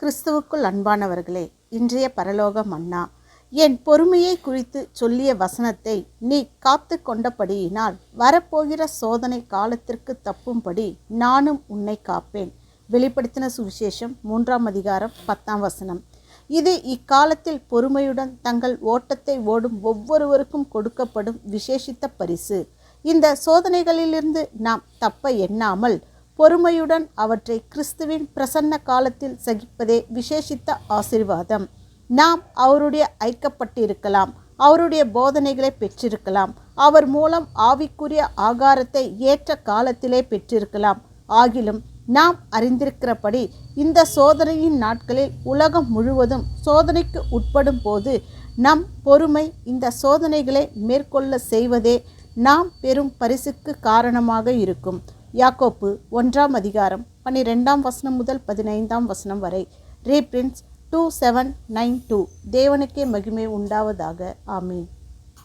கிறிஸ்துவுக்குள் அன்பானவர்களே இன்றைய பரலோக மன்னா என் பொறுமையை குறித்து சொல்லிய வசனத்தை நீ காத்து கொண்டபடியினால் வரப்போகிற சோதனை காலத்திற்கு தப்பும்படி நானும் உன்னை காப்பேன். வெளிப்படுத்தின சுவிசேஷம் மூன்றாம் அதிகாரம் பத்தாம் வசனம். இது இக்காலத்தில் பொறுமையுடன் தங்கள் ஓட்டத்தை ஓடும் ஒவ்வொருவருக்கும் கொடுக்கப்படும் விசேஷித்த பரிசு. இந்த சோதனைகளிலிருந்து நாம் தப்ப எண்ணாமல் பொறுமையுடன் அவற்றை கிறிஸ்துவின் பிரசன்ன காலத்தில் சகிப்பதே விசேஷித்த ஆசீர்வாதம். நாம் அவருடைய ஐக்கப்பட்டிருக்கலாம் அவருடைய போதனைகளை பெற்றிருக்கலாம் அவர் மூலம் ஆவிக்குரிய ஆகாரத்தை ஏற்ற காலத்திலே பெற்றிருக்கலாம். ஆகிலும் நாம் அறிந்திருக்கிறபடி இந்த சோதனையின் நாட்களில் உலகம் முழுவதும் சோதனைக்கு உட்படும் போது நம் பொறுமை இந்த சோதனைகளை மேற்கொள்ள செய்வதே நாம் பெறும் பரிசுக்கு காரணமாக இருக்கும். யாக்கோப்பு ஒன்றாம் அதிகாரம் பன்னிரெண்டாம் வசனம் முதல் பதினைந்தாம் வசனம் வரை. Reference two seven nine two. தேவனுக்கே மகிமை உண்டாவதாக. ஆமீன்.